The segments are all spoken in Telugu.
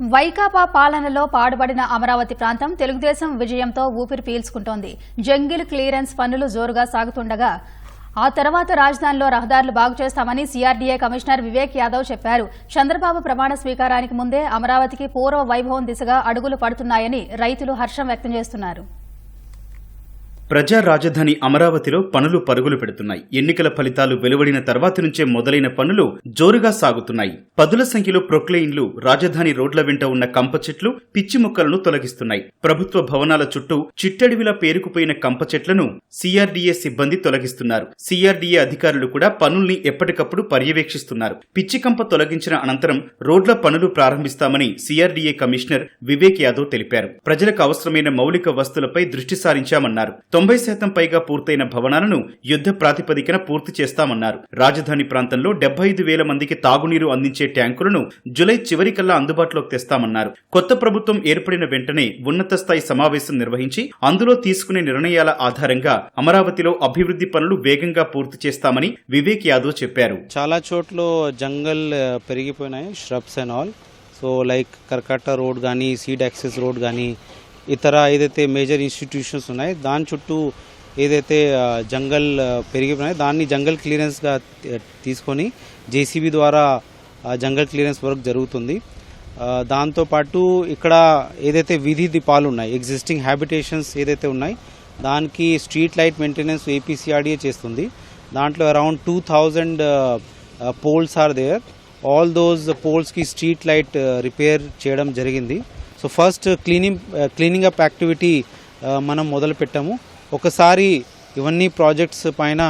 వైకాపా పాలనలో పాడుబడిన అమరావతి ప్రాంతం తెలుగుదేశం విజయంతో ఊపిరి పీల్చుకుంటోంది. జంగిల్ క్లియరెన్స్ పనులు జోరుగా సాగుతుండగా ఆ తర్వాత రాజధానిలో రహదారులు బాగు చేస్తామని సీఆర్డీఏ కమిషనర్ వివేక్ యాదవ్ చెప్పారు. చంద్రబాబు ప్రమాణ స్వీకారానికి ముందే అమరావతికి పూర్వ వైభవం దిశగా అడుగులు పడుతున్నాయని రైతులు హర్షం వ్యక్తం చేస్తున్నారు. ప్రజా రాజధాని అమరావతిలో పనులు పరుగులు పెడుతున్నాయి. ఎన్నికల ఫలితాలు వెలువడిన తర్వాత నుంచే మొదలైన పనులు జోరుగా సాగుతున్నాయి. పదుల సంఖ్యలో ప్రొక్లెయిన్లు రాజధాని రోడ్ల వెంట ఉన్న కంప చెట్లు పిచ్చి మొక్కలను తొలగిస్తున్నాయి. ప్రభుత్వ భవనాల చుట్టూ చిట్టడివిలా పేరుకుపోయిన కంప చెట్లను సిఆర్డీఏ సిబ్బంది తొలగిస్తున్నారు. సిఆర్డీఏ అధికారులు కూడా పనుల్ని ఎప్పటికప్పుడు పర్యవేక్షిస్తున్నారు. పిచ్చి కంప తొలగించిన అనంతరం రోడ్ల పనులు ప్రారంభిస్తామని సిఆర్డీఏ కమిషనర్ వివేక్ యాదవ్ తెలిపారు. ప్రజలకు అవసరమైన మౌలిక వస్తువులపై దృష్టి సారించామన్నారు. తొంభై శాతం పైగా పూర్తయిన భవనాలను యుద్ధ ప్రాతిపదికన పూర్తి చేస్తామన్నారు. రాజధాని ప్రాంతంలో డెబ్బై ఐదు వేల మందికి తాగునీరు అందించే ట్యాంకులను జులై చివరికల్లా అందుబాటులోకి తెస్తామన్నారు. కొత్త ప్రభుత్వం ఏర్పడిన వెంటనే ఉన్నత స్థాయి సమావేశం నిర్వహించి అందులో తీసుకునే నిర్ణయాల ఆధారంగా అమరావతిలో అభివృద్ధి పనులు వేగంగా పూర్తి చేస్తామని వివేక్ యాదవ్ చెప్పారు. చాలా చోట్ల జంగల్ పెరిగిపోయినాయి shrubs and all so like Karakatta road కానీ సీడ్ యాక్సెస్ రోడ్ కానీ ఇతర ఏదైతే మేజర్ ఇన్స్టిట్యూషన్స్ ఉన్నాయి దాని చుట్టూ ఏదైతే జంగల్ పెరిగిపోయినాయో పెరిగిపోయినాయి దాన్ని జంగల్ క్లియరెన్స్గా తీసుకొని జేసీబీ ద్వారా జంగల్ క్లియరెన్స్ వర్క్ జరుగుతుంది. దాంతోపాటు ఇక్కడ ఏదైతే వీధి దీపాలు ఉన్నాయి ఎగ్జిస్టింగ్ హ్యాబిటేషన్స్ ఏదైతే ఉన్నాయి దానికి స్ట్రీట్ లైట్ మెయింటెనెన్స్ ఏపీసీఆర్డీఏ చేస్తుంది. దాంట్లో around two thousand poles are there. All those పోల్స్కి street light repair చేయడం జరిగింది. So first cleaning cleaning up activity మనం మొదలు పెట్టాము. ఒకసారి ఇవన్నీ ప్రాజెక్ట్స్ పైన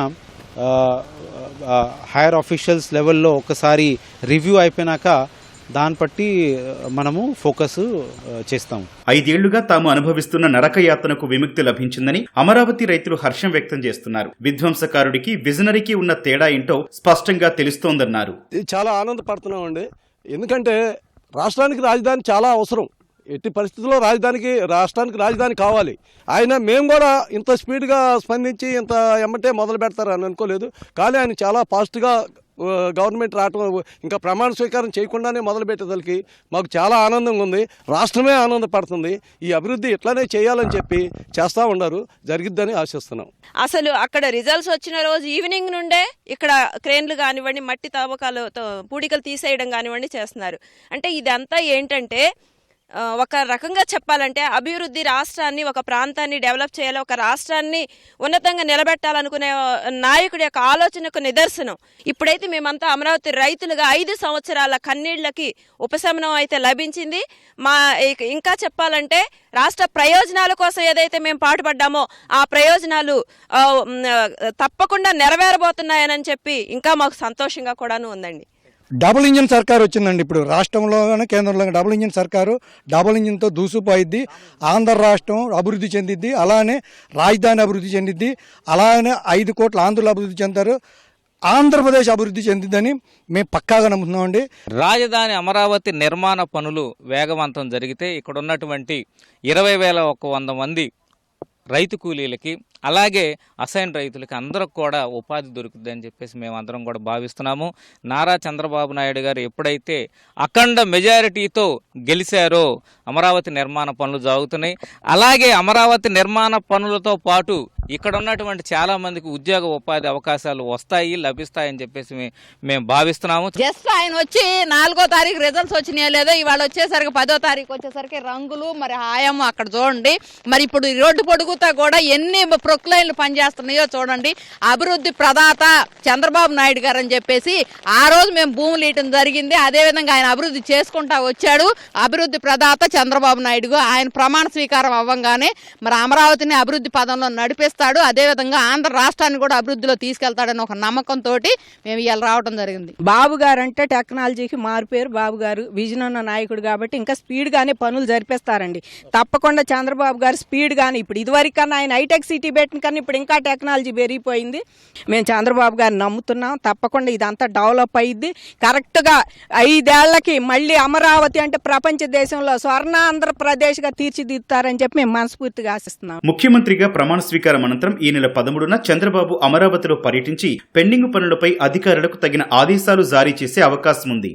హైయర్ ఆఫీషియల్స్ లెవెల్లో ఒకసారి రివ్యూ అయిపోయినాక దాన్ని బట్టి మనము ఫోకస్ చేస్తాము. ఐదేళ్ళుగా తాము అనుభవిస్తున్న నరక యాతనకు విముక్తి లభించిందని అమరావతి రైతులు హర్షం వ్యక్తం చేస్తున్నారు. విధ్వంసకారుడికి విజనరీకి ఉన్న తేడా ఏంటో స్పష్టంగా తెలుస్తోందన్నారు. ఇది చాలా ఆనందపడుతున్నామండి. ఎందుకంటే రాష్ట్రానికి రాజధాని చాలా అవసరం. ఎట్టి పరిస్థితుల్లో రాజధానికి రాష్ట్రానికి రాజధాని కావాలి. ఆయన మేము కూడా ఇంత స్పీడ్గా స్పందించి ఇంత ఎమ్మటే మొదలు పెడతారని అనుకోలేదు. కానీ ఆయన చాలా ఫాస్ట్గా గవర్నమెంట్ రావటం ఇంకా ప్రమాణ స్వీకారం చేయకుండానే మొదలు పెట్టేదానికి మాకు చాలా ఆనందంగా ఉంది. రాష్ట్రమే ఆనందపడుతుంది. ఈ అభివృద్ధి ఇట్లానే చేయాలని చెప్పి చేస్తూ ఉన్నారు. జరిగిద్దని ఆశిస్తున్నాం. అసలు అక్కడ రిజల్ట్స్ వచ్చిన రోజు ఈవినింగ్ నుండే ఇక్కడ క్రేన్లు కానివ్వండి మట్టి తవ్వకాలు పూడికలు తీసేయడం కానివ్వండి చేస్తున్నారు. అంటే ఇదంతా ఏంటంటే ఒక రకంగా చెప్పాలంటే అభివృద్ధి రాష్ట్రాన్ని ఒక ప్రాంతాన్ని డెవలప్ చేయాలి ఒక రాష్ట్రాన్ని ఉన్నతంగా నిలబెట్టాలనుకునే నాయకుడి యొక్క ఆలోచనకు నిదర్శనం. ఇప్పుడైతే మేమంతా అమరావతి రైతులుగా ఐదు సంవత్సరాల కన్నీళ్ళకి ఉపశమనం అయితే లభించింది. మా ఇంకా చెప్పాలంటే రాష్ట్ర ప్రయోజనాల కోసం ఏదైతే మేము పాటుపడ్డామో ఆ ప్రయోజనాలు తప్పకుండా నెరవేరబోతున్నాయని చెప్పి ఇంకా మాకు సంతోషంగా కూడాను ఉందండి. డబుల్ ఇంజిన్ సర్కార్ వచ్చిందండి ఇప్పుడు. రాష్ట్రంలో కేంద్రంలో డబుల్ ఇంజిన్ సర్కారు డబుల్ ఇంజిన్తో దూసుకుపోయిద్ది ఆంధ్ర రాష్ట్రం అభివృద్ధి చెందిద్ది. అలానే రాజధాని అభివృద్ధి చెందిద్ది. అలానే ఐదు కోట్ల ఆంధ్రులు అభివృద్ధి చెందారు. ఆంధ్రప్రదేశ్ అభివృద్ధి చెందిద్దని మేము పక్కాగా నమ్ముతున్నామండి. రాజధాని అమరావతి నిర్మాణ పనులు వేగవంతం జరిగితే ఇక్కడ ఉన్నటువంటి ఇరవై వేల ఒక వంద మంది రైతు కూలీలకి అలాగే అసైన్ రైతులకి అందరికి కూడా ఉపాధి దొరుకుతుంది అని చెప్పేసి మేము అందరం కూడా భావిస్తున్నాము. నారా చంద్రబాబు నాయుడు గారు ఎప్పుడైతే అఖండ మెజారిటీతో గెలిచారో అమరావతి నిర్మాణ పనులు జరుగుతున్నాయి. అలాగే అమరావతి నిర్మాణ పనులతో పాటు ఇక్కడ ఉన్నటువంటి చాలా మందికి ఉద్యోగ ఉపాధి అవకాశాలు వస్తాయి లభిస్తాయని చెప్పేసి మేము భావిస్తున్నాము. జస్ట్ ఆయన వచ్చి నాలుగో తారీఖు రిజల్ట్స్ వచ్చినాయో లేదో ఇవాళ వచ్చేసరికి పదో తారీఖు వచ్చేసరికి రంగులు మరి హాయం అక్కడ చూడండి. మరి ఇప్పుడు ఈ రోడ్డు పొడుగుతా కూడా ఎన్ని ప్రొక్లైన్లు పనిచేస్తున్నాయో చూడండి. అభివృద్ధి ప్రదాత చంద్రబాబు నాయుడు గారు అని చెప్పేసి ఆ రోజు మేము భూములు ఇయటం జరిగింది. అదేవిధంగా ఆయన అభివృద్ధి చేసుకుంటా వచ్చాడు. అభివృద్ధి ప్రదాత చంద్రబాబు నాయుడు ఆయన ప్రమాణ స్వీకారం అవ్వంగానే మరి అమరావతిని అభివృద్ధి పదంలో నడిపిస్తాడు. అదేవిధంగా ఆంధ్ర రాష్ట్రాన్ని కూడా అభివృద్ధిలో తీసుకెళ్తాడని ఒక నమ్మకంతో మేము ఇలా రావడం జరిగింది. బాబు గారు అంటే టెక్నాలజీకి మారిపోయారు బాబు గారు. విజన్ ఉన్న నాయకుడు కాబట్టి ఇంకా స్పీడ్గానే పనులు జరిపేస్తారండి. తప్పకుండా చంద్రబాబు గారు స్పీడ్గానే ఇప్పుడు ఇదివరకు ఆయన హైటెక్ సిటీ పెట్టిన కానీ ఇప్పుడు ఇంకా టెక్నాలజీ పెరిగిపోయింది. మేము చంద్రబాబు గారిని నమ్ముతున్నాం. తప్పకుండా ఇదంతా డెవలప్ అయ్యిద్ది కరెక్ట్గా ఐదేళ్ళకి మళ్ళీ అమరావతి అంటే ప్రపంచ దేశంలో స్వర్ణ ఆంధ్రప్రదేశ్గా తీర్చిదిద్దుతారని చెప్పి మేము మనస్ఫూర్తిగా ఆశిస్తున్నాం. ముఖ్యమంత్రిగా ప్రమాణ స్వీకారం అనంతరం ఈ నెల పదమూడున చంద్రబాబు అమరావతిలో పర్యటించి పెండింగ్ పనులపై అధికారులకు తగిన ఆదేశాలు జారీ చేసే అవకాశం ఉంది